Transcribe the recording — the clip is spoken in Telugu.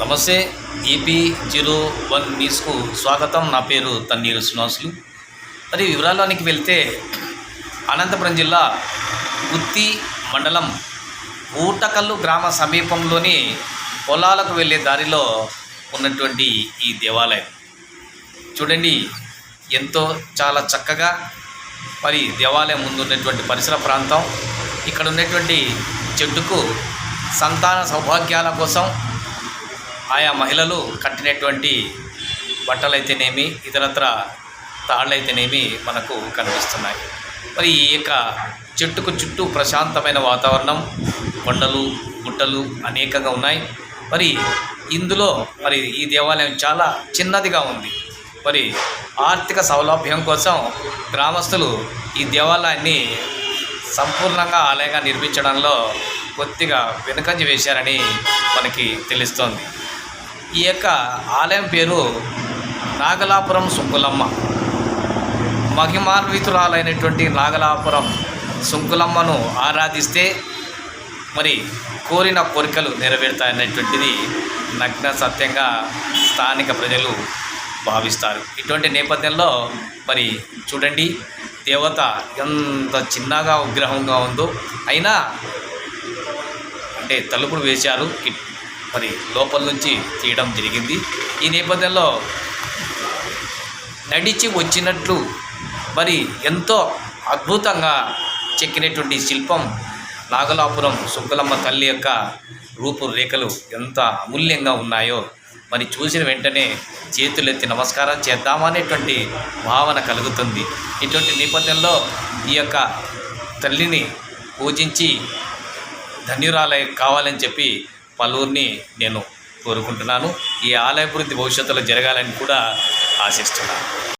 నమస్తే ఏపీ జీరో వన్ న్యూస్కు స్వాగతం. నా పేరు తన్నీరు శ్రీనివాసులు. మరి వివరాల్లోనికి వెళ్తే అనంతపురం జిల్లా గుత్తి మండలం ఊటకల్లు గ్రామ సమీపంలోని పొలాలకు వెళ్ళే దారిలో ఉన్నటువంటి ఈ దేవాలయం. చూడండి ఎంతో చాలా చక్కగా మరి దేవాలయం ముందు ఉన్నటువంటి పరిసర ప్రాంతం. ఇక్కడ ఉన్నటువంటి చెట్టుకు సంతాన సౌభాగ్యాల కోసం ఆయా మహిళలు కట్టినటువంటి బట్టలైతేనేమి ఇతరత్ర తాళ్ళైతేనేమి మనకు కనిపిస్తున్నాయి. మరి ఈ యొక్క చెట్టుకు చుట్టూ ప్రశాంతమైన వాతావరణం కొండలు గుట్టలు అనేకంగా ఉన్నాయి. మరి ఇందులో మరి ఈ దేవాలయం చాలా చిన్నదిగా ఉంది. మరి ఆర్థిక సౌలభ్యం కోసం గ్రామస్తులు ఈ దేవాలయాన్ని సంపూర్ణంగా ఆలయంగా నిర్మించడంలో కొద్దిగా వెనుకంజ వేశారని మనకి తెలుస్తోంది. ఈ యొక్క ఆలయం పేరు నాగలాపురం సుంకులమ్మ. మహిమాన్వితురాలైనటువంటి నాగలాపురం సుంకులమ్మను ఆరాధిస్తే మరి కోరిన కోరికలు నెరవేరుతాయనేటువంటిది నగ్న సత్యంగా స్థానిక ప్రజలు భావిస్తారు. ఇటువంటి నేపథ్యంలో మరి చూడండి దేవత ఎంత చిన్నగా విగ్రహంగా ఉందో. అయినా అంటే తలుపులు వేశారు మరి లోపల నుంచి తీయడం జరిగింది. ఈ నేపథ్యంలో నడిచి వచ్చినట్లు మరి ఎంతో అద్భుతంగా చెక్కినటువంటి శిల్పం నాగలాపురం సుబ్బలమ్మ తల్లి యొక్క రూపురేఖలు ఎంత అమూల్యంగా ఉన్నాయో మరి చూసిన వెంటనే చేతులెత్తి నమస్కారం చేద్దామనేటువంటి భావన కలుగుతుంది. ఇటువంటి నేపథ్యంలో ఈ యొక్క తల్లిని పూజించి ధన్యురాలయ కావాలని చెప్పి పలువురిని నేను కోరుకుంటున్నాను. ఈ ఆలయాభివృద్ధి భవిష్యత్తులో జరగాలని కూడా ఆశిస్తున్నాను.